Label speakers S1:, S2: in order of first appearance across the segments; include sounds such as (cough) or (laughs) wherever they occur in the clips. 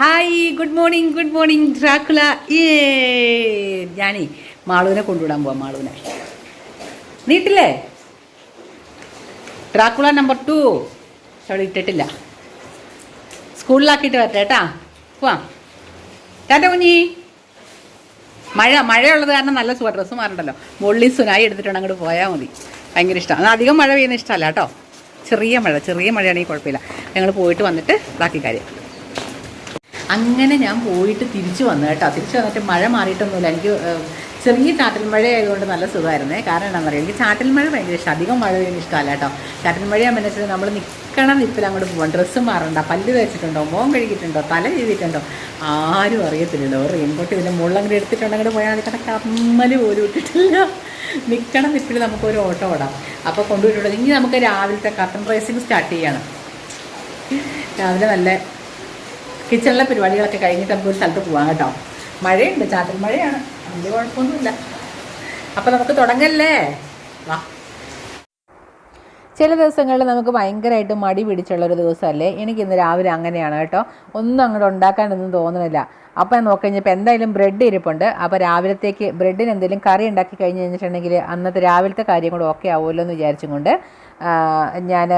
S1: Hi good morning good morning Dracula. ഏ ഞാനേ മാളുവിനെ കൊണ്ടുവിടാൻ പോവാം മാളുവിനെ നീട്ടില്ലേ? ഡ്രാക്കുള നമ്പർ ടു അവിടെ ഇട്ടിട്ടില്ല. സ്കൂളിലാക്കിയിട്ട് വരട്ടെ കേട്ടാ. പോവാം. ടാറ്റ കുഞ്ഞി. മഴ മഴയുള്ളത് കാരണം നല്ല സുഖ ഡ്രസ്സ് മാറണ്ടല്ലോ. മുള്ളി സുനായി എടുത്തിട്ടുണ്ട് അങ്ങോട്ട് പോയാൽ മതി. ഭയങ്കര ഇഷ്ടമാണ് അധികം മഴ പെയ്യുന്ന ഇഷ്ടമല്ല കേട്ടോ. ചെറിയ മഴ ചെറിയ മഴയാണെങ്കിൽ കുഴപ്പമില്ല. ഞങ്ങൾ പോയിട്ട് വന്നിട്ട് ബാക്കി കാര്യം. അങ്ങനെ ഞാൻ പോയിട്ട് തിരിച്ചു വന്നു കേട്ടോ. തിരിച്ചു വന്നിട്ട് മഴ മാറിയിട്ടൊന്നുമില്ല. എനിക്ക് ചെറിയ ചാറ്റൽ മഴ ആയതുകൊണ്ട് നല്ല സുഖമായിരുന്നേ. കാരണം എന്താണെന്ന് അറിയാം എനിക്ക് ചാറ്റൽ മഴ ഭയങ്കര ഇഷ്ടം. അധികം മഴ പെയ്യുന്ന ഇഷ്ടമല്ല കേട്ടോ. ചാറ്റൽ മഴയാകുമ്പോൾ വെച്ചാൽ നമ്മൾ നിൽക്കണം നിപ്പിൽ അങ്ങോട്ട് പോകാം ഡ്രസ്സ് മാറണ്ട. പല്ല് വെച്ചിട്ടുണ്ടോ മോൻ കഴുകിയിട്ടുണ്ടോ? തല ചെയ്തിട്ടുണ്ടോ ആരും അറിയത്തില്ലല്ലോ. റെയിൻകോട്ട് ഇതിന്റെ മുള്ളങ്ങനെ എടുത്തിട്ടുണ്ടെങ്കിൽ പോയാൽ അതിൽ കണക്ക് കമ്മൽ പോലും ഇട്ടിട്ടില്ല. നിൽക്കണം നിപ്പിൽ നമുക്കൊരു ഓട്ടോ ഓടാം. അപ്പോൾ കൊണ്ടുപോയിട്ടുള്ളത് ഇനി നമുക്ക് രാവിലത്തെ കട്ടൻ റൈസിങ് സ്റ്റാർട്ട് ചെയ്യണം. രാവിലെ നല്ല കിച്ചണിലെ പരിപാടികളൊക്കെ കഴിഞ്ഞിട്ട് നമുക്ക് ഒരു സ്ഥലത്ത് പോകാം കേട്ടോ. മഴയുണ്ട് ചാറ്റൽ മഴയാണ്. വലിയ കുഴപ്പമൊന്നുമില്ല. അപ്പം നമുക്ക് തുടങ്ങല്ലേ? വാ. ചില ദിവസങ്ങളിൽ നമുക്ക് ഭയങ്കരമായിട്ട് മടി പിടിച്ചുള്ളൊരു ദിവസമല്ലേ? എനിക്ക് ഇന്ന് രാവിലെ അങ്ങനെയാണ് കേട്ടോ. ഒന്നും അങ്ങോട്ട് ഉണ്ടാക്കാനൊന്നും തോന്നുന്നില്ല. അപ്പം ഞാൻ നോക്കി കഴിഞ്ഞപ്പോൾ എന്തായാലും ബ്രെഡ് ഇരിപ്പുണ്ട്. അപ്പോൾ രാവിലത്തേക്ക് ബ്രെഡിന് എന്തെങ്കിലും കറി ഉണ്ടാക്കി കഴിഞ്ഞ് കഴിഞ്ഞിട്ടുണ്ടെങ്കിൽ അന്നത്തെ രാവിലത്തെ കാര്യം കൂടെ ഓക്കെ ആവുമല്ലോ എന്ന് വിചാരിച്ചും കൊണ്ട് ഞാൻ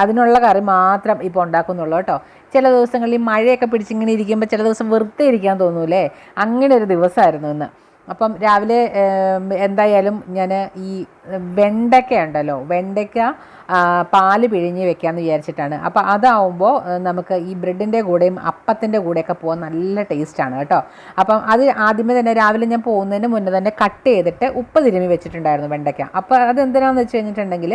S1: അതിനുള്ള കറി മാത്രം ഇപ്പോൾ ഉണ്ടാക്കുന്നുള്ളൂ കേട്ടോ. ചില ദിവസങ്ങളിൽ മഴയൊക്കെ പിടിച്ചിങ്ങനെ ഇരിക്കുമ്പോൾ ചില ദിവസം വെറുതെ ഇരിക്കാൻ തോന്നൂലേ? അങ്ങനെ ഒരു ദിവസമായിരുന്നു ഇന്ന്. അപ്പം രാവിലെ എന്തായാലും ഞാൻ ഈ വെണ്ടയ്ക്ക ഉണ്ടല്ലോ വെണ്ടയ്ക്ക പാൽ പിഴിഞ്ഞ് വെക്കാമെന്ന് വിചാരിച്ചിട്ടാണ്. അപ്പോൾ അതാവുമ്പോൾ നമുക്ക് ഈ ബ്രെഡിന്റെ കൂടെയും അപ്പത്തിന്റെ കൂടെയൊക്കെ പോകാൻ നല്ല ടേസ്റ്റാണ് കേട്ടോ. അപ്പം അത് ആദ്യമേ തന്നെ രാവിലെ ഞാൻ പോകുന്നതിന് മുന്നേ തന്നെ കട്ട് ചെയ്തിട്ട് ഉപ്പ് തിരുമ്മി വെച്ചിട്ടുണ്ടായിരുന്നു വെണ്ടയ്ക്ക. അപ്പോൾ അത് എന്തിനാണെന്ന് വെച്ച് കഴിഞ്ഞിട്ടുണ്ടെങ്കിൽ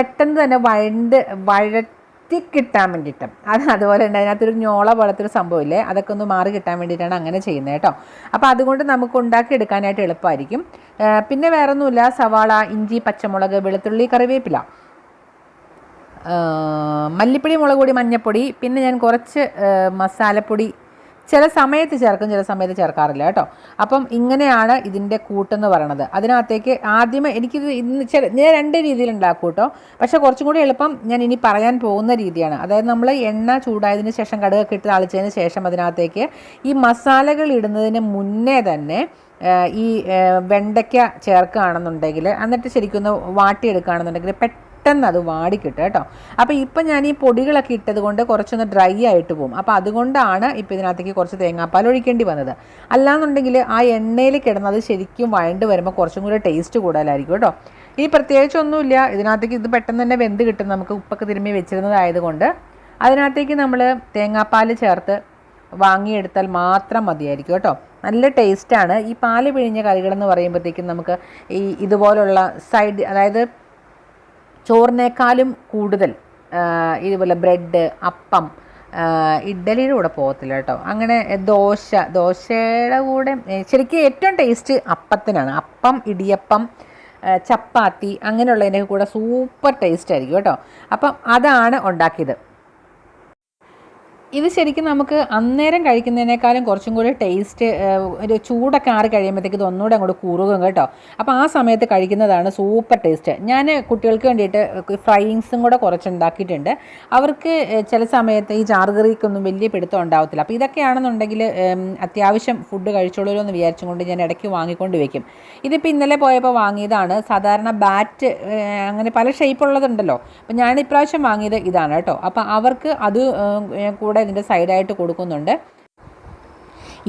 S1: പെട്ടെന്ന് തന്നെ വഴണ്ട് വഴറ്റി കിട്ടാൻ വേണ്ടിയിട്ട്. അത് അതുപോലെ തന്നെ അതിനകത്തൊരു ഞോള പോലത്തെ ഒരു സംഭവമില്ലേ അതൊക്കെ ഒന്ന് മാറി കിട്ടാൻ വേണ്ടിയിട്ടാണ് അങ്ങനെ ചെയ്യുന്നത് കേട്ടോ. അപ്പോൾ അതുകൊണ്ട് നമുക്ക് ഉണ്ടാക്കി എടുക്കാനായിട്ട് എളുപ്പമായിരിക്കും. പിന്നെ വേറെ ഒന്നുമില്ല സവാള ഇഞ്ചി പച്ചമുളക് വെളുത്തുള്ളി കറിവേപ്പില. മല്ലിപ്പൊടി മുളക് പൊടി മഞ്ഞൾപ്പൊടി പിന്നെ ഞാൻ കുറച്ച് മസാലപ്പൊടി ചില സമയത്ത് ചേർക്കും ചില സമയത്ത് ചേർക്കാറില്ല കേട്ടോ. അപ്പം ഇങ്ങനെയാണ് ഇതിന്റെ കൂട്ടെന്ന് പറയണത്. അതിനകത്തേക്ക് ആദ്യമേ എനിക്കിത് ഇന്ന് ചില ഞാൻ രണ്ട് രീതിയിൽ ഉണ്ടാക്കും കേട്ടോ. പക്ഷേ കുറച്ചും കൂടി എളുപ്പം ഞാൻ ഇനി പറയാൻ പോകുന്ന രീതിയാണ്. അതായത് നമ്മൾ എണ്ണ ചൂടായതിന് ശേഷം കടുകൊക്കെ ഇട്ട് തളിച്ചതിന് ശേഷം അതിനകത്തേക്ക് ഈ മസാലകൾ ഇടുന്നതിന് മുന്നേ തന്നെ ഈ വെണ്ടയ്ക്ക ചേർക്കുകയാണെന്നുണ്ടെങ്കിൽ എന്നിട്ട് ശരിക്കും ഒന്ന് വാട്ടിയെടുക്കുകയാണെന്നുണ്ടെങ്കിൽ പെട്ടെന്ന് അത് വാടിക്കിട്ടും കേട്ടോ. അപ്പോൾ ഇപ്പം ഞാൻ ഈ പൊടികളൊക്കെ ഇട്ടത് കൊണ്ട് കുറച്ചൊന്ന് ഡ്രൈ ആയിട്ട് പോകും അപ്പോൾ അതുകൊണ്ടാണ് ഇപ്പോൾ ഇതിനകത്തേക്ക് കുറച്ച് തേങ്ങാപ്പാൽ ഒഴിക്കേണ്ടി വന്നത്. അല്ലാന്നുണ്ടെങ്കിൽ ആ എണ്ണയിൽ കിടന്നത് ശരിക്കും വഴണ്ട് വരുമ്പോൾ കുറച്ചും കൂടി ടേസ്റ്റ് കൂടുതലായിരിക്കും കേട്ടോ. ഈ പ്രത്യേകിച്ചൊന്നുമില്ല. ഇതിനകത്തേക്ക് ഇത് പെട്ടെന്ന് തന്നെ വെന്ത് കിട്ടും. നമുക്ക് ഉപ്പൊക്കെ തിരുമ്മി വെച്ചിരുന്നതായതുകൊണ്ട് അതിനകത്തേക്ക് നമ്മൾ തേങ്ങാപ്പാൽ ചേർത്ത് വാങ്ങിയെടുത്താൽ മാത്രം മതിയായിരിക്കും കേട്ടോ. നല്ല ടേസ്റ്റാണ് ഈ പാൽ പിഴിഞ്ഞ കറികളെന്ന് പറയുമ്പോഴത്തേക്കും നമുക്ക് ഈ ഇതുപോലുള്ള സൈഡ് അതായത് ചോറിനേക്കാളും കൂടുതൽ ഇതുപോലെ ബ്രെഡ് അപ്പം ഇഡ്ഡലിയുടെ കൂടെ പോകത്തില്ല കേട്ടോ. അങ്ങനെ ദോശ ദോശയുടെ കൂടെ ശരിക്കും ഏറ്റവും ടേസ്റ്റ് അപ്പത്തിനാണ്. അപ്പം ഇടിയപ്പം ചപ്പാത്തി അങ്ങനെയുള്ളതിന്റെ കൂടെ സൂപ്പർ ടേസ്റ്റ് ആയിരിക്കും കേട്ടോ. അപ്പം അതാണ് ഉണ്ടാക്കിയത്. ഇത് ശരിക്കും നമുക്ക് അന്നേരം കഴിക്കുന്നതിനേക്കാളും കുറച്ചും കൂടി ടേസ്റ്റ് ഒരു ചൂടൊക്കെ ആറി കഴിയുമ്പോഴത്തേക്ക് ഇത് ഒന്നുകൂടെ അങ്ങോട്ട് കുറുകും കേട്ടോ. അപ്പോൾ ആ സമയത്ത് കഴിക്കുന്നതാണ് സൂപ്പർ ടേസ്റ്റ് ഞാൻ കുട്ടികൾക്ക് വേണ്ടിയിട്ട് ഫ്രൈയിങ്സും കൂടെ കുറച്ച് ഉണ്ടാക്കിയിട്ടുണ്ട് അവർക്ക് ചില സമയത്ത് ഈ ചാറുകറിക്കൊന്നും വലിയ പിടുത്തം ഉണ്ടാവത്തില്ല. അപ്പോൾ ഇതൊക്കെയാണെന്നുണ്ടെങ്കിൽ അത്യാവശ്യം ഫുഡ് കഴിച്ചോളൂ എന്ന് വിചാരിച്ചും കൊണ്ട് ഞാൻ ഇടയ്ക്ക് വാങ്ങിക്കൊണ്ട് വയ്ക്കും ഇതിപ്പോൾ ഇന്നലെ പോയപ്പോൾ വാങ്ങിയതാണ്. സാധാരണ ബാറ്റ് അങ്ങനെ പല ഷേപ്പുള്ളതുണ്ടല്ലോ അപ്പോൾ അപ്പം ഞാൻ ഇപ്രാവശ്യം വാങ്ങിയത് ഇതാണ് കേട്ടോ. അപ്പോൾ അവർക്ക് അത് ഏഹ്, കൂടെ ഇതിന്റെ സൈഡായിട്ട് കൊടുക്കുന്നുണ്ട്.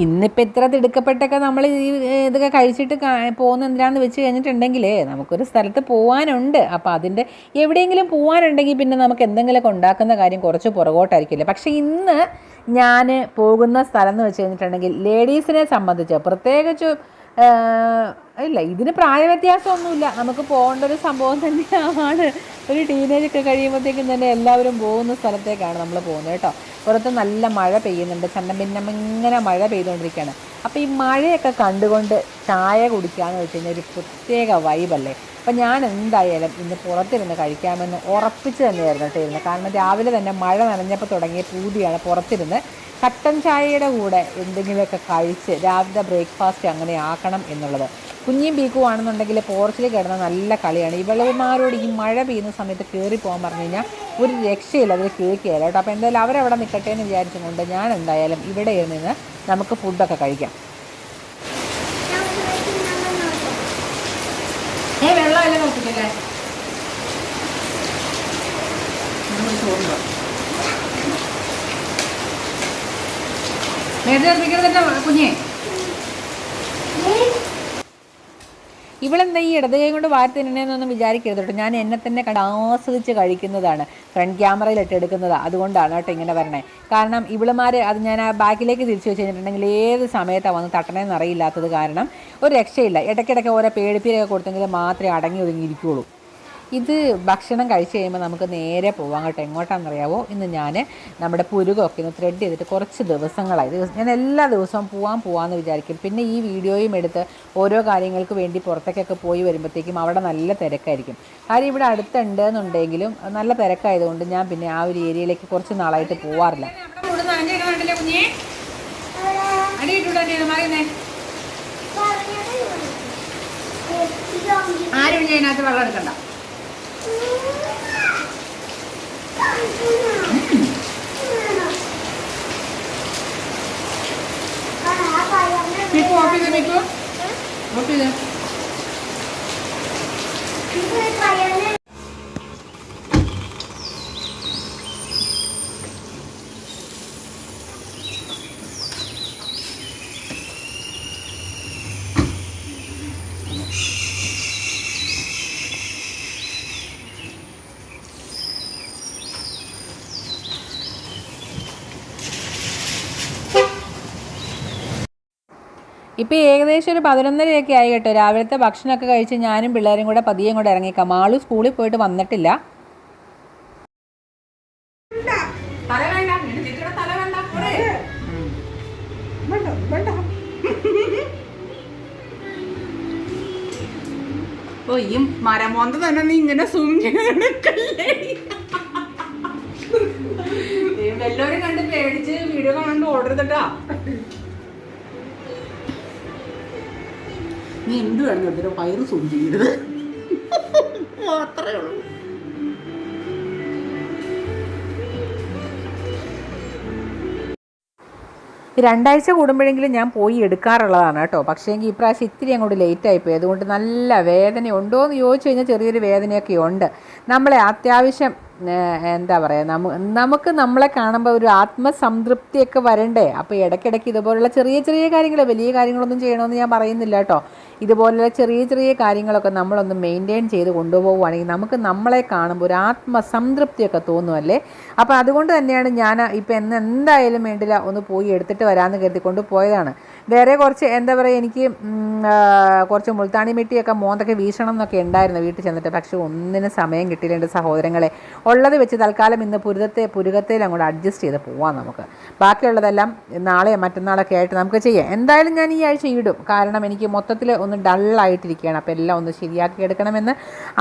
S1: ഇന്നിപ്പോൾ ഇത്ര തിടുക്കപ്പെട്ടൊക്കെ നമ്മൾ ഈ ഇതൊക്കെ കഴിച്ചിട്ട് പോകുന്ന എന്തിനാന്ന് വെച്ച് കഴിഞ്ഞിട്ടുണ്ടെങ്കിൽ നമുക്കൊരു സ്ഥലത്ത് പോകാനുണ്ട് അപ്പോൾ അതിന്റെ എവിടെയെങ്കിലും പോകാനുണ്ടെങ്കിൽ പിന്നെ നമുക്ക് എന്തെങ്കിലുമൊക്കെ ഉണ്ടാക്കുന്ന കാര്യം കുറച്ച് പുറകോട്ടായിരിക്കില്ല? പക്ഷേ ഇന്ന് ഞാൻ പോകുന്ന സ്ഥലം എന്ന് വെച്ച് കഴിഞ്ഞിട്ടുണ്ടെങ്കിൽ ലേഡീസിനെ സംബന്ധിച്ച് പ്രത്യേകിച്ച് ഇല്ല ഇതിന് പ്രായവ്യത്യാസമൊന്നുമില്ല. നമുക്ക് പോകേണ്ട ഒരു സംഭവം തന്നെയാണ്. ഒരു ടീനേജ് ഒക്കെ കഴിയുമ്പോഴത്തേക്കും തന്നെ എല്ലാവരും പോകുന്ന സ്ഥലത്തേക്കാണ് നമ്മൾ പോകുന്നത് കേട്ടോ. പുറത്ത് നല്ല മഴ പെയ്യുന്നുണ്ട്. ചന്നം ഭിന്നം ഇങ്ങനെ മഴ പെയ്തുകൊണ്ടിരിക്കുകയാണ്. അപ്പോൾ ഈ മഴയൊക്കെ കണ്ടുകൊണ്ട് ചായ കുടിക്കുകയെന്ന് വെച്ച് കഴിഞ്ഞാൽ ഒരു പ്രത്യേക വൈബല്ലേ അപ്പം ഞാൻ എന്തായാലും ഇന്ന് പുറത്തിരുന്ന് കഴിക്കാമെന്ന് ഉറപ്പിച്ച് തന്നെയായിരുന്നു കേട്ടോ കാരണം രാവിലെ തന്നെ മഴ നനഞ്ഞപ്പോൾ തുടങ്ങിയ പൂതിയാണ് പുറത്തിരുന്ന് കട്ടൻ ചായയുടെ കൂടെ എന്തെങ്കിലുമൊക്കെ കഴിച്ച് രാവിലത്തെ ബ്രേക്ക്ഫാസ്റ്റ് അങ്ങനെ ആക്കണം എന്നുള്ളത്. കുഞ്ഞും ബീക്കും ആണെന്നുണ്ടെങ്കിൽ പോർച്ചിൽ കിടന്ന നല്ല കളിയാണ്. ഇവളുമാരോട് ഈ മഴ പെയ്യുന്ന സമയത്ത് കയറി പോകാൻ പറഞ്ഞു കഴിഞ്ഞാൽ ഒരു രക്ഷയില്ല അതിൽ കേൾക്കുകയില്ല കേട്ടോ. അപ്പോൾ എന്തായാലും അവരവിടെ നിൽക്കട്ടെ എന്ന് വിചാരിച്ചുകൊണ്ട് ഞാൻ എന്തായാലും ഇവിടെ നിന്ന് നമുക്ക് ഫുഡൊക്കെ കഴിക്കാം. ഏ വെള്ളമല്ലേ നോക്കിക്കല്ലേ കുഞ്ഞേ. ഇവളെന്താ ഈ ഇടത് കൈ കൊണ്ട് വാരി തിന്നണേന്നൊന്നും വിചാരിക്കരുത് കേട്ടോ. ഞാൻ എന്നെ തന്നെ കണ്ട് ആസ്വദിച്ച് കഴിക്കുന്നതാണ്. ഫ്രണ്ട് ക്യാമറയിലിട്ട് എടുക്കുന്നത് അതുകൊണ്ടാണ് കേട്ടോ ഇങ്ങനെ വരണേ. കാരണം ഇവളുമാർ അത് ഞാൻ ആ ബാക്കിലേക്ക് തിരിച്ചു വെച്ച് കഴിഞ്ഞിട്ടുണ്ടെങ്കിൽ ഏത് സമയത്താണ് വന്ന് തട്ടണേന്ന് അറിയില്ലാത്തത് കാരണം ഒരു രക്ഷയില്ല. ഇടയ്ക്കിടയ്ക്ക് ഓരോ പേടിപ്പീരൊക്കെ കൊടുത്തെങ്കിൽ മാത്രമേ അടങ്ങി ഒതുങ്ങിയിരിക്കുകയുള്ളൂ ഇത് ഭക്ഷണം കഴിച്ച് കഴിയുമ്പോൾ നമുക്ക് നേരെ പോവാം. കേട്ടോ എങ്ങോട്ടാണെന്നറിയാവോ? ഇന്ന് ഞാൻ നമ്മുടെ പുരുകൊക്കെ ഒന്ന് ത്രെഡ് ചെയ്തിട്ട് കുറച്ച് ദിവസങ്ങളായി. ദിവസം ഞാൻ എല്ലാ ദിവസവും പോവാൻ പോവാമെന്ന് വിചാരിക്കും. പിന്നെ ഈ വീഡിയോയും എടുത്ത് ഓരോ കാര്യങ്ങൾക്ക് വേണ്ടി പുറത്തേക്കൊക്കെ പോയി വരുമ്പോഴത്തേക്കും അവിടെ നല്ല തിരക്കായിരിക്കും. കാര്യം ഇവിടെ അടുത്തുണ്ട് എന്നുണ്ടെങ്കിലും നല്ല തിരക്കായതുകൊണ്ട് ഞാൻ പിന്നെ ആ ഒരു ഏരിയയിലേക്ക് കുറച്ച് നാളായിട്ട് പോവാറില്ല. ആരും ഇതിനകത്ത് വെള്ളം എടുക്കണ്ട. മിക്കു ഓഫ് ചെയ്ത് മിക്കു ഇപ്പോൾ ഏകദേശം ഒരു പതിനൊന്നരയൊക്കെ ആയി കേട്ടോ. രാവിലത്തെ ഭക്ഷണമൊക്കെ കഴിച്ച് ഞാനും പിള്ളേരും കൂടെ പതിയെ കൂടെ ഇറങ്ങിക്കാം മാളു സ്കൂളിൽ പോയിട്ട് വന്നിട്ടില്ല.
S2: ഓ ഈ മരമോന്ത തന്നെ നീ ഇങ്ങനെ സൂം
S1: കണ്ട് പേടിച്ച് വീഡിയോ കാണാണ്ട് ഓർഡർ ചെയ്തിട്ടാ.
S2: നീ എന്ത് വേണം എടുത്തിട്ട് വയറ് സൂം ചെയ്യരുത് മാത്രമേ ഉള്ളൂ.
S1: രണ്ടാഴ്ച കൂടുമ്പോഴെങ്കിലും ഞാൻ പോയി എടുക്കാറുള്ളതാണ് കേട്ടോ. പക്ഷേ എങ്കിൽ ഇപ്രാവശ്യം ഇത്തിരി അങ്ങോട്ട് ലേറ്റ് ആയിപ്പോയി അതുകൊണ്ട് നല്ല വേദന ഉണ്ടോ എന്ന് ചോദിച്ചു കഴിഞ്ഞാൽ ചെറിയൊരു വേദനയൊക്കെ ഉണ്ട്. നമ്മളെ അത്യാവശ്യം എന്താ പറയുക നമു നമുക്ക് നമ്മളെ കാണുമ്പോൾ ഒരു ആത്മസംതൃപ്തിയൊക്കെ വരണ്ടേ? അപ്പോൾ ഇടയ്ക്കിടയ്ക്ക് ഇതുപോലുള്ള ചെറിയ ചെറിയ കാര്യങ്ങൾ വലിയ കാര്യങ്ങളൊന്നും ചെയ്യണമെന്ന് ഞാൻ പറയുന്നില്ല കേട്ടോ. ഇതുപോലുള്ള ചെറിയ ചെറിയ കാര്യങ്ങളൊക്കെ നമ്മളൊന്ന് മെയിന്റെയിൻ ചെയ്ത് കൊണ്ടുപോവുകയാണെങ്കിൽ നമുക്ക് നമ്മളെ കാണുമ്പോൾ ഒരു ആത്മസംതൃപ്തിയൊക്കെ തോന്നുമല്ലേ അപ്പോൾ അതുകൊണ്ട് തന്നെയാണ് ഞാൻ ഇപ്പം എന്ന് എന്തായാലും വേണ്ടില്ല ഒന്ന് പോയി എടുത്തിട്ട് വരാമെന്ന് കരുതിക്കൊണ്ട് പോയതാണ്. വേറെ കുറച്ച് എന്താ പറയുക എനിക്ക് കുറച്ച് മുൾത്താണി മിട്ടിയൊക്കെ മോന്തൊക്കെ വീശണം എന്നൊക്കെ ഉണ്ടായിരുന്നു വീട്ടിൽ ചെന്നിട്ട്. പക്ഷെ ഒന്നിനും സമയം കിട്ടിയില്ല സഹോദരങ്ങളെ. ഉള്ളത് വെച്ച് തൽക്കാലം ഇന്ന് പുരുതത്തെ പുരുകത്തേൽ അങ്ങോട്ട് അഡ്ജസ്റ്റ് ചെയ്ത് പോവാം നമുക്ക്. ബാക്കിയുള്ളതെല്ലാം നാളെയോ മറ്റന്നാളൊക്കെ ആയിട്ട് നമുക്ക് ചെയ്യാം. എന്തായാലും ഞാൻ ഈ ആഴ്ച ഇടും. കാരണം എനിക്ക് മൊത്തത്തിൽ ഒന്ന് ഡള്ളായിട്ടിരിക്കുകയാണ്. അപ്പോൾ എല്ലാം ഒന്ന് ശരിയാക്കി എടുക്കണമെന്ന്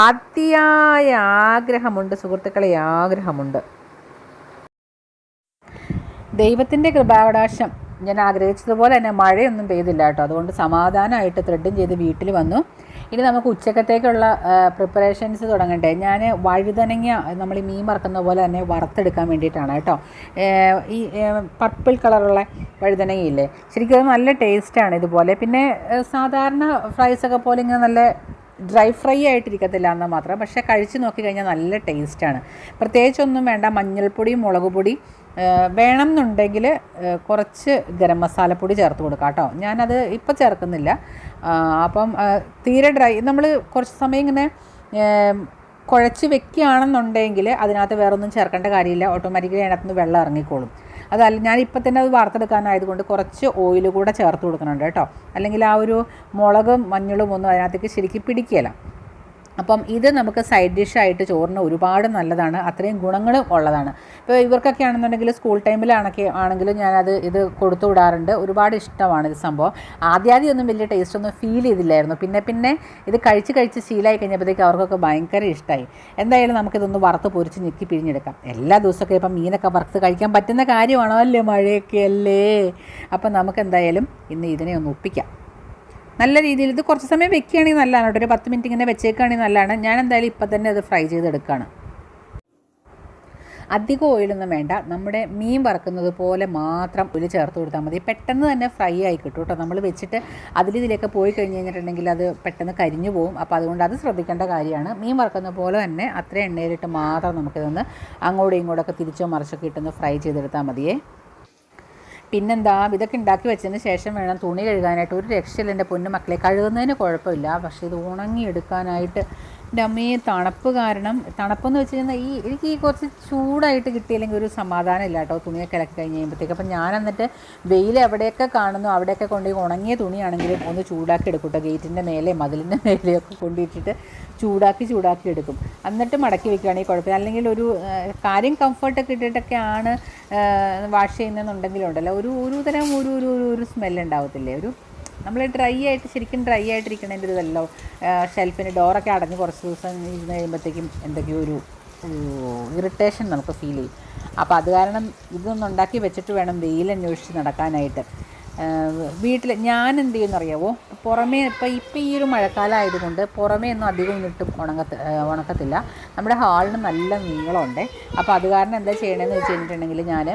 S1: അതിയായ ആഗ്രഹമുണ്ട്. സുഹൃത്തുക്കളെ ആഗ്രഹമുണ്ട്. ദൈവത്തിന്റെ കൃപാകടാശം ഞാൻ ആഗ്രഹിച്ചതുപോലെ തന്നെ മഴയൊന്നും പെയ്തില്ല കേട്ടോ. അതുകൊണ്ട് സമാധാനമായിട്ട് ത്രെഡും ചെയ്ത് വീട്ടിൽ വന്നു. ഇനി നമുക്ക് ഉച്ചക്കത്തേക്കുള്ള പ്രിപ്പറേഷൻസ് തുടങ്ങണ്ടേ. ഞാൻ വഴുതനങ്ങ നമ്മൾ ഈ മീൻ വറക്കുന്ന പോലെ തന്നെ വറുത്തെടുക്കാൻ വേണ്ടിയിട്ടാണ് കേട്ടോ. ഈ പർപ്പിൾ കളറുള്ള വഴുതനങ്ങയില്ലേ? ശരിക്കും അത് നല്ല ടേസ്റ്റാണ് ഇതുപോലെ. പിന്നെ സാധാരണ ഫ്രൈസൊക്കെ പോലെ ഇങ്ങനെ നല്ല ഡ്രൈ ഫ്രൈ ആയിട്ടിരിക്കത്തില്ല എന്നാൽ മാത്രം. പക്ഷേ കഴിച്ച് നോക്കി കഴിഞ്ഞാൽ നല്ല ടേസ്റ്റാണ് പ്രത്യേകിച്ചൊന്നും വേണ്ട. മഞ്ഞൾപ്പൊടി മുളക് പൊടി വേണം എന്നുണ്ടെങ്കിൽ കുറച്ച് ഗരം മസാലപ്പൊടി ചേർത്ത് കൊടുക്കാം കേട്ടോ. ഞാനത് ഇപ്പോൾ ചേർക്കുന്നില്ല. അപ്പം തീരെ ഡ്രൈ നമ്മൾ കുറച്ച് സമയം ഇങ്ങനെ കുഴച്ച് വെക്കുകയാണെന്നുണ്ടെങ്കിൽ അതിനകത്ത് വേറെ ഒന്നും ചേർക്കേണ്ട കാര്യമില്ല. ഓട്ടോമാറ്റിക്കലി അതിനകത്ത് നിന്ന് വെള്ളം ഇറങ്ങിക്കോളും. അതല്ല ഞാൻ തന്നെ അത് വാർത്തെടുക്കാനായതുകൊണ്ട് കുറച്ച് ഓയിൽ കൂടെ ചേർത്ത് കൊടുക്കുന്നുണ്ട് കേട്ടോ. അല്ലെങ്കിൽ ആ ഒരു മുളകും മഞ്ഞളും ഒന്നും അതിനകത്തേക്ക് ശരിക്കും പിടിക്കുകയില്ല. അപ്പം ഇത് നമുക്ക് സൈഡ് ഡിഷായിട്ട് ചോറിന് ഒരുപാട് നല്ലതാണ്. അത്രയും ഗുണങ്ങളും ഉള്ളതാണ്. ഇപ്പോൾ ഇവർക്കൊക്കെ ആണെന്നുണ്ടെങ്കിൽ സ്കൂൾ ടൈമിലാണൊക്കെ ആണെങ്കിലും ഞാനത് ഇത് കൊടുത്തു വിടാറുണ്ട്. ഒരുപാട് ഇഷ്ടമാണ് ഇത് സംഭവം. ആദ്യാദ്യം ഒന്നും വലിയ ടേസ്റ്റ് ഒന്നും ഫീൽ ചെയ്തില്ലായിരുന്നു. പിന്നെ പിന്നെ ഇത് കഴിച്ച് കഴിച്ച് ശീലമായി കഴിഞ്ഞപ്പോഴത്തേക്ക് അവർക്കൊക്കെ ഭയങ്കര ഇഷ്ടമായി എന്തായാലും നമുക്കിതൊന്ന് വറുത്ത് പൊരിച്ച് ഞെക്കി പിഴിഞ്ഞെടുക്കാം. എല്ലാ ദിവസമൊക്കെ ഇപ്പം മീനൊക്കെ വറുത്ത് കഴിക്കാൻ പറ്റുന്ന കാര്യമാണോ അല്ലേ? മഴയൊക്കെ അല്ലേ? അപ്പം നമുക്ക് എന്തായാലും ഇന്ന് ഇതിനെ ഒന്ന് ഒപ്പിക്കാം. നല്ല രീതിയിൽ ഇത് കുറച്ച് സമയം വെക്കുകയാണെങ്കിൽ നല്ലതാണ് കേട്ടോ. ഒരു പത്ത് മിനിറ്റ് ഇങ്ങനെ വെച്ചേക്കുകയാണെങ്കിൽ നല്ലതാണ്. ഞാൻ എന്തായാലും ഇപ്പം തന്നെ അത് ഫ്രൈ ചെയ്തെടുക്കുകയാണ്. അധികം ഓയിലൊന്നും വേണ്ട. നമ്മുടെ മീൻ വറക്കുന്നത് പോലെ മാത്രം ഒരു ചേർത്ത് കൊടുത്താൽ മതി. പെട്ടെന്ന് തന്നെ ഫ്രൈ ആയി കിട്ടും കേട്ടോ. നമ്മൾ വെച്ചിട്ട് അതിലിതിലേക്ക് പോയി കഴിഞ്ഞ് കഴിഞ്ഞിട്ടുണ്ടെങ്കിൽ അത് പെട്ടെന്ന് കരിഞ്ഞു പോകും അപ്പോൾ അതുകൊണ്ട് അത് ശ്രദ്ധിക്കേണ്ട കാര്യമാണ്. മീൻ വറക്കുന്ന പോലെ തന്നെ അത്ര എണ്ണയിലിട്ട് മാത്രം നമുക്കിതൊന്ന് അങ്ങോട്ടും ഇങ്ങോട്ടൊക്കെ തിരിച്ചോ മറിച്ചൊക്കെ ഇട്ടൊന്ന് ഫ്രൈ ചെയ്തെടുത്താൽ മതിയേ. പിന്നെന്താ ഇതൊക്കെ ഉണ്ടാക്കി വെച്ചതിന് ശേഷം വേണം തുണി കഴുകാനായിട്ട്. ഒരു രക്ഷയില്ല എന്റെ പൊന്നു മക്കളെ. കഴുകുന്നതിന് കുഴപ്പമില്ല. പക്ഷേ ഇത് ഉണങ്ങി എന്റെ തണുപ്പ് കാരണം തണുപ്പെന്ന് വെച്ച് കഴിഞ്ഞാൽ ഈ എനിക്ക് ഈ കുറച്ച് ചൂടായിട്ട് കിട്ടിയില്ലെങ്കിൽ ഒരു സമാധാനം ഇല്ല കേട്ടോ തുണിയൊക്കെ ഇളക്കി കഴിഞ്ഞ് കഴിയുമ്പോഴത്തേക്ക് അപ്പം ഞാൻ എന്നിട്ട് വെയിൽ എവിടെയൊക്കെ കാണുന്നു അവിടെയൊക്കെ കൊണ്ട് ഉണങ്ങിയ തുണിയാണെങ്കിലും ഒന്ന് ചൂടാക്കി എടുക്കും കേട്ടോ. ഗേറ്റിന്റെ മേലെ മതിലിന്റെ (laughs) മേലെയൊക്കെ കൊണ്ടിട്ടിട്ട് ചൂടാക്കി ചൂടാക്കി എടുക്കും. എന്നിട്ട് മടക്കി വെക്കുകയാണെങ്കിൽ കുഴപ്പമില്ല. അല്ലെങ്കിൽ ഒരു കാര്യം കംഫർട്ടൊക്കെ ഇട്ടിട്ടൊക്കെയാണ് വാഷ് ചെയ്യുന്നതെന്നുണ്ടെങ്കിലുണ്ടല്ലോ. ഒരു ഒരു തരം ഒരു ഒരു ഒരു ഒരു സ്മെല്ല് ഉണ്ടാവത്തില്ലേ? ഒരു നമ്മൾ ഡ്രൈ ആയിട്ട് ശരിക്കും ഡ്രൈ ആയിട്ടിരിക്കണതിന്റെ ഒരു ഇതല്ലോ. ഷെൽഫിന് ഡോറൊക്കെ അടഞ്ഞ് കുറച്ച് ദിവസം ഇരുന്ന് കഴിയുമ്പോഴത്തേക്കും എന്തൊക്കെയോ ഒരു ഇറിറ്റേഷൻ നമുക്ക് ഫീൽ ചെയ്യും. അപ്പോൾ അത് കാരണം ഇതൊന്നും ഉണ്ടാക്കി വെച്ചിട്ട് വേണം വെയിൽ അന്വേഷിച്ച് നടക്കാനായിട്ട്. വീട്ടിൽ ഞാൻ എന്ത് ചെയ്യുമെന്ന് അറിയാവോ പുറമേ ഇപ്പോൾ ഇപ്പോൾ ഈ ഒരു മഴക്കാലം ആയതുകൊണ്ട് പുറമേ ഒന്നും അധികം ഇന്നിട്ടും ഉണങ്ങത്ത് ഉണക്കത്തില്ല. നമ്മുടെ ഹാളിന് നല്ല നീളമുണ്ട്. അപ്പോൾ അത് കാരണം എന്താ ചെയ്യണമെന്ന് വെച്ച് കഴിഞ്ഞിട്ടുണ്ടെങ്കിൽ ഞാൻ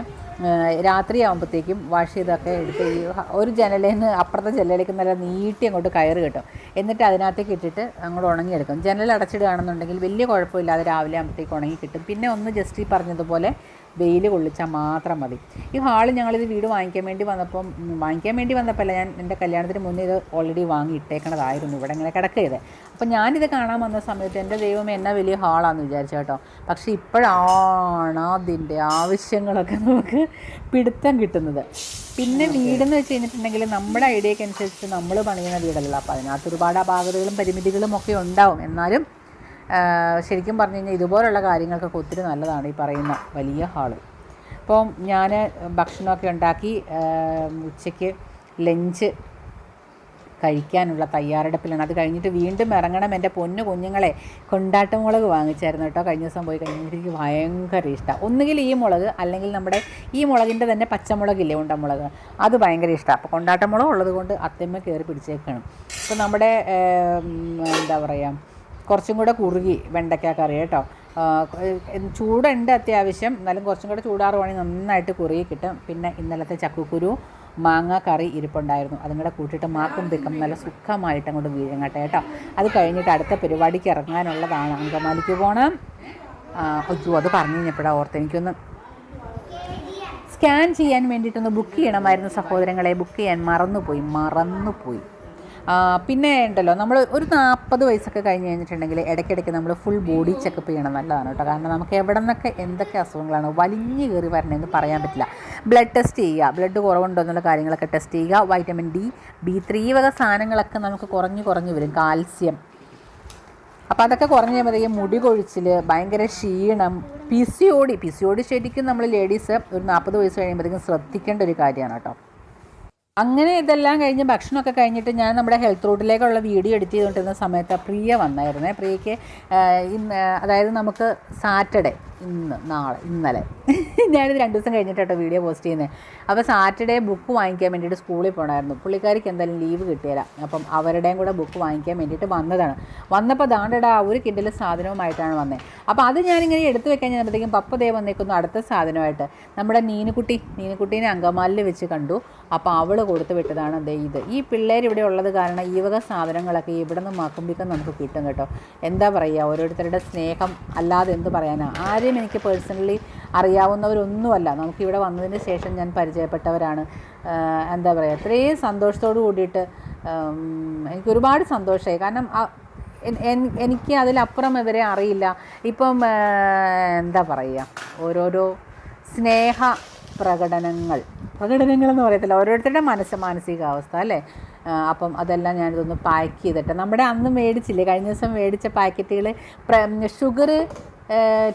S1: രാത്രി ആകുമ്പോഴത്തേക്കും വാഷ് ചെയ്തൊക്കെ എടുത്ത് ഈ ഒരു ജനലിൽ നിന്ന് അപ്പുറത്തെ ജനലിലേക്ക് നല്ല നീട്ടി അങ്ങോട്ട് കയറ് കിട്ടും. എന്നിട്ട് അതിനകത്തേക്ക് ഇട്ടിട്ട് അങ്ങോട്ട് ഉണങ്ങിയെടുക്കും. ജനൽ അടച്ചിടുകയാണെന്നുണ്ടെങ്കിൽ വലിയ കുഴപ്പമില്ലാതെ രാവിലെ ആകുമ്പോഴത്തേക്ക് ഉണങ്ങി കിട്ടും. പിന്നെ ഒന്ന് ജസ്റ്റ് ഈ പറഞ്ഞതുപോലെ വെയിൽ കൊള്ളിച്ചാൽ മാത്രം മതി. ഈ ഹാൾ ഞങ്ങളിത് വീട് വാങ്ങിക്കാൻ വേണ്ടി വന്നപ്പം വാങ്ങിക്കാൻ വേണ്ടി വന്നപ്പോൾ ഞാൻ എന്റെ കല്യാണത്തിന് മുന്നേ ഇത് ഓൾറെഡി വാങ്ങി ഇട്ടേക്കണതായിരുന്നു ഇവിടെ ഇങ്ങനെ കിടക്കരുത് അപ്പം ഞാനിത് കാണാൻ വന്ന സമയത്ത് എന്റെ ദൈവം എന്നാ വലിയ ഹാളാന്ന് വിചാരിച്ചു കേട്ടോ. പക്ഷേ ഇപ്പോഴാണ് അതിന്റെ ആവശ്യങ്ങളൊക്കെ നമുക്ക് പിടുത്തം കിട്ടുന്നത്. പിന്നെ വീടെന്ന് വെച്ച് കഴിഞ്ഞിട്ടുണ്ടെങ്കിൽ നമ്മുടെ ഐഡിയക്ക് അനുസരിച്ച് നമ്മൾ പണിയുന്ന വീടല്ല അപ്പോൾ അതിനകത്ത് ഒരുപാട് അപാകതകളും പരിമിതികളും ഒക്കെ ഉണ്ടാവും. എന്നാലും ശരിക്കും പറഞ്ഞു കഴിഞ്ഞാൽ ഇതുപോലുള്ള കാര്യങ്ങൾക്കൊക്കെ ഒത്തിരി നല്ലതാണ് ഈ പറയുന്ന വലിയ ഹാൾ. അപ്പോൾ ഞാൻ ഭക്ഷണമൊക്കെ ഉണ്ടാക്കി ഉച്ചയ്ക്ക് ലഞ്ച് കഴിക്കാനുള്ള തയ്യാറെടുപ്പിലാണ്. അത് കഴിഞ്ഞിട്ട് വീണ്ടും ഇറങ്ങണം. എന്റെ പൊന്നു കുഞ്ഞുങ്ങളെ കൊണ്ടാട്ടമുളക് വാങ്ങിച്ചായിരുന്നു കേട്ടോ. കഴിഞ്ഞ ദിവസം പോയി കഴിഞ്ഞിട്ട് എനിക്ക് ഭയങ്കര ഇഷ്ടമാണ് ഒന്നുകിൽ ഈ മുളക് അല്ലെങ്കിൽ നമ്മുടെ ഈ മുളകിന്റെ തന്നെ പച്ചമുളകില്ലേ ഉണ്ടമുളക്. അത് ഭയങ്കര ഇഷ്ടമാണ് അപ്പോൾ കൊണ്ടാട്ടമുളക് ഉള്ളത് കൊണ്ട് അത്തമ്മ കയറി പിടിച്ചേക്കാണ്. അപ്പോൾ നമ്മുടെ എന്താ പറയുക കുറച്ചും കൂടെ കുറുകി വെണ്ടയ്ക്ക കറി കേട്ടോ. ചൂടുണ്ട് അത്യാവശ്യം. എന്നാലും കുറച്ചും കൂടെ ചൂടാറുവാണെങ്കിൽ നന്നായിട്ട് കുറുകി കിട്ടും. പിന്നെ ഇന്നലത്തെ ചക്കുക്കുരു മാങ്ങ കറി ഇരിപ്പുണ്ടായിരുന്നു. അതും കൂടെ കൂട്ടിയിട്ട് മാക്കും തിക്കും നല്ല സുഖമായിട്ട് അങ്ങോട്ട് വീഴങ്ങട്ടെ കേട്ടോ. അത് കഴിഞ്ഞിട്ട് അടുത്ത പരിപാടിക്ക് ഇറങ്ങാനുള്ളതാണ് അങ്കമാലിക്ക് പോകണം അയ്യോ അത് പറഞ്ഞു കഴിഞ്ഞപ്പോഴാണ് ഓർത്ത് എനിക്കൊന്ന് സ്കാൻ ചെയ്യാൻ വേണ്ടിയിട്ടൊന്ന് ബുക്ക് ചെയ്യണമായിരുന്നു സഹോദരങ്ങളെ. ബുക്ക് ചെയ്യാൻ മറന്നുപോയി മറന്നുപോയി. പിന്നെ ഉണ്ടല്ലോ നമ്മൾ ഒരു നാൽപ്പത് വയസ്സൊക്കെ കഴിഞ്ഞ് കഴിഞ്ഞിട്ടുണ്ടെങ്കിൽ ഇടയ്ക്കിടയ്ക്ക് നമ്മൾ ഫുൾ ബോഡി ചെക്കപ്പ് ചെയ്യണം നല്ലതാണ് കേട്ടോ. കാരണം നമുക്ക് എവിടെ നിന്നൊക്കെ എന്തൊക്കെ അസുഖങ്ങളാണ് വലിഞ്ഞു കയറി വരണമെന്ന് പറയാൻ പറ്റില്ല. ബ്ലഡ് ടെസ്റ്റ് ചെയ്യുക ബ്ലഡ് കുറവുണ്ടോ എന്നുള്ള കാര്യങ്ങളൊക്കെ ടെസ്റ്റ് ചെയ്യുക. വൈറ്റമിൻ ഡി ബി ത്രീ വക സാധനങ്ങളൊക്കെ നമുക്ക് കുറഞ്ഞ് കുറഞ്ഞ് വരും. കാൽസ്യം. അപ്പോൾ അതൊക്കെ കുറഞ്ഞ് കഴിയുമ്പോഴത്തേക്കും മുടി കൊഴിച്ചിൽ ഭയങ്കര ക്ഷീണം P C D P C D ശരിക്കും നമ്മൾ ലേഡീസ് ഒരു നാൽപ്പത് വയസ്സ് കഴിയുമ്പോഴത്തേക്കും ശ്രദ്ധിക്കേണ്ട ഒരു കാര്യമാണ് കേട്ടോ. അങ്ങനെ ഇതെല്ലാം കഴിഞ്ഞ് ഭക്ഷണമൊക്കെ കഴിഞ്ഞിട്ട് ഞാൻ നമ്മുടെ ഹെൽത്ത് റൂട്ടിലേക്കുള്ള വീഡിയോ എഡിറ്റ് ചെയ്തുകൊണ്ടിരുന്ന സമയത്ത് പ്രിയ വന്നായിരുന്നേ. പ്രിയയ്ക്ക് അതായത് നമുക്ക് സാറ്റർഡേ ഇന്ന് നാളെ ഇന്നലെ. (laughs) ഞാനിത് രണ്ട് ദിവസം കഴിഞ്ഞിട്ടോ വീഡിയോ പോസ്റ്റ് ചെയ്യുന്നത് അപ്പോൾ സാറ്റർഡേ ബുക്ക് വാങ്ങിക്കാൻ വേണ്ടിയിട്ട് സ്കൂളിൽ പോകണമായിരുന്നു പുള്ളിക്കാരിക്ക് എന്തായാലും ലീവ് കിട്ടിയില്ല അപ്പം അവരുടെയും കൂടെ ബുക്ക് വാങ്ങിക്കാൻ വേണ്ടിയിട്ട് വന്നതാണ്. വന്നപ്പോൾ ദാണ്ടടാ ഒരു കിൻഡൽ സാധനവുമായിട്ടാണ് വന്നത് അപ്പോൾ അത് ഞാനിങ്ങനെ എടുത്തു വെക്കാൻ ചെന്നപ്പോഴത്തേക്കും പപ്പ ദേ വന്നേക്കുന്നു അടുത്ത സാധനമായിട്ട്. നമ്മുടെ നീനുകുട്ടി നീനുകുട്ടീനെ അങ്കമാലിൽ വെച്ച് കണ്ടു. അപ്പോൾ അവൾ കൊടുത്തു വിട്ടതാണ് ദേ ഇത്. ഈ പിള്ളേർ ഇവിടെ ഉള്ളത് കാരണം ഈ വക സാധനങ്ങളൊക്കെ ഇവിടെ നിന്ന് മക്കുമ്പിക്കം നമുക്ക് കിട്ടും കേട്ടോ. എന്താ പറയുക ഓരോരുത്തരുടെ സ്നേഹം അല്ലാതെ എന്ത് പറയാനാണ് പറയാനാ ആരെയും എനിക്ക് പേഴ്സണലി അറിയാവുന്നവരൊന്നുമല്ല. നമുക്കിവിടെ വന്നതിന് ശേഷം ഞാൻ പരിചയപ്പെട്ടവരാണ്. എന്താ പറയുക അത്രയും സന്തോഷത്തോടു കൂടിയിട്ട് എനിക്ക് ഒരുപാട് സന്തോഷമായി. കാരണം എനിക്ക് അതിലപ്പുറം ഇവരെ അറിയില്ല. ഇപ്പം എന്താ പറയുക ഓരോരോ സ്നേഹ പ്രകടനങ്ങൾ. പ്രകടനങ്ങളെന്ന് പറയത്തില്ല ഓരോരുത്തരുടെ മനസ്സ് മാനസികാവസ്ഥ അല്ലേ? അപ്പം അതെല്ലാം ഞാനിതൊന്ന് പാക്ക് ചെയ്തിട്ട് നമ്മുടെ അന്ന് മേടിച്ചില്ലേ കഴിഞ്ഞ ദിവസം മേടിച്ച പാക്കറ്റുകൾ ഷുഗർ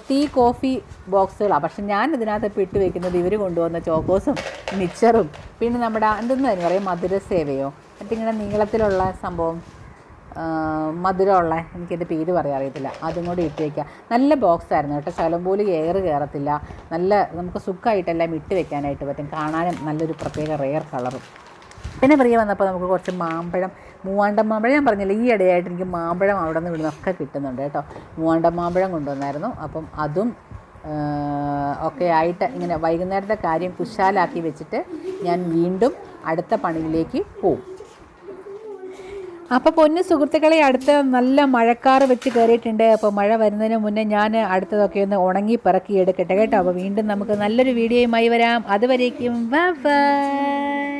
S1: ടീ കോഫി ബോക്സുകളാണ് പക്ഷെ ഞാൻ ഇതിനകത്ത് ഇപ്പോൾ ഇട്ട് വെക്കുന്നത് ഇവർ കൊണ്ടുവന്ന ചോക്കോസും മിക്സറും പിന്നെ നമ്മുടെ എന്തെന്ന് പറയും? മധുര സേവയോ മറ്റിങ്ങനെ നീളത്തിലുള്ള സംഭവം മധുരമുള്ള എനിക്കതിന്റെ പേര് പറയാൻ അറിയത്തില്ല. അതും കൂടി ഇട്ട് വയ്ക്കുക നല്ല ബോക്സ് ആയിരുന്നു കേട്ടോ. ശകലം പോലും എയർ കയറത്തില്ല. നല്ല നമുക്ക് സുഖമായിട്ടെല്ലാം ഇട്ട് വെക്കാനായിട്ട് പറ്റും. കാണാനും നല്ലൊരു പ്രത്യേക റെയർ കളറും. പിന്നെ പ്രിയ വന്നപ്പോൾ നമുക്ക് കുറച്ച് മാമ്പഴം മൂവാണ്ടൻ മാമ്പഴം ഞാൻ പറഞ്ഞില്ല ഈ ഇടയായിട്ട് എനിക്ക് മാമ്പഴം അവിടെ നിന്ന് ഇവിടുന്നൊക്കെ കിട്ടുന്നുണ്ട് കേട്ടോ. മൂവാണ്ടം മാമ്പഴം കൊണ്ടുവന്നായിരുന്നു. അപ്പം അതും ഒക്കെ ആയിട്ട് ഇങ്ങനെ വൈകുന്നേരത്തെ കാര്യം കുശാലാക്കി വെച്ചിട്ട് ഞാൻ വീണ്ടും അടുത്ത പണിയിലേക്ക് പോവും. അപ്പോൾ പൊന്ന് സുഹൃത്തുക്കളെ അടുത്ത് നല്ല മഴക്കാറ് വെച്ച് കയറിയിട്ടുണ്ട്. അപ്പോൾ മഴ വരുന്നതിന് മുന്നേ ഞാൻ അടുത്തതൊക്കെ ഒന്ന് ഉണങ്ങി പിറക്കി എടുക്കട്ടെ കേട്ടോ. അപ്പോൾ വീണ്ടും നമുക്ക് നല്ലൊരു വീഡിയോയുമായി വരാം. അതുവരേക്കും ബൈ.